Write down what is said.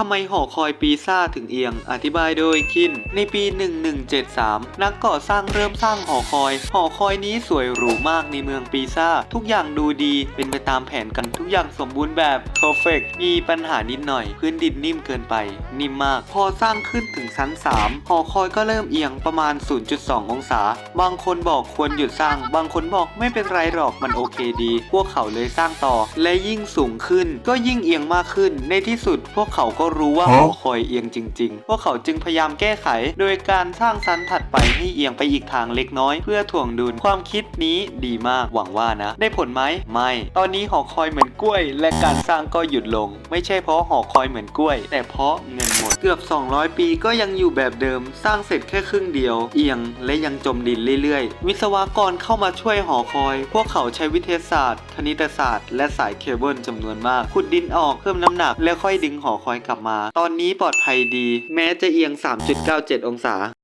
ทำไมหอคอยปีซ่าถึงเอียง อธิบายโดยคิน ในปี 1173 นักก่อสร้างเริ่มสร้างหอคอย หอคอยนี้สวยหรูมากในเมืองปีซ่า ทุกอย่างดูดี เป็นไปตามแผนกันทุกอย่างสมบูรณ์แบบ perfect มีปัญหานิดหน่อย พื้นดินนิ่มเกินไป นิ่มมาก พอสร้างขึ้นถึงชั้น 3 หอคอยก็เริ่มเอียงประมาณ 0.2 องศา บางคนบอกควรหยุดสร้าง บางคนบอกไม่เป็นไรหรอก มันโอเคดี พวกเขาเลยสร้างต่อ และยิ่งสูงขึ้น ก็ยิ่งเอียงมากขึ้น ในที่สุดพวกเขาก็รู้ว่าหอคอยเอียงจริงๆพวกเขาจึงพยายามแก้ไข โดยการสร้างชั้นถัดไปให้เอียงไปอีกทางเล็กน้อย เพื่อถ่วงดุลความคิดนี้ดีมากหวังว่านะ ได้ผลไหมไม่ ตอนนี้หอคอยเหมือนกล้วย และการสร้างก็หยุดลง ไม่ใช่เพราะหอคอยเหมือนกล้วย แต่เพราะเงินหมดเกือบ 200 ปีก็ยังอยู่แบบเดิม สร้างเสร็จแค่ครึ่งเดียว เอียงและยังจมดินเรื่อยๆ วิศวกรเข้ามาช่วยหอคอย พวกเขาใช้วิทยาศาสตร์ คณิตศาสตร์ และสายเคเบิลจำนวนมากขุดดินออกเพิ่มน้ำหนัก แล้วค่อยดึงหอคอยกลับมา ตอนนี้ปลอดภัยดี แม้จะเอียง 3.97 องศา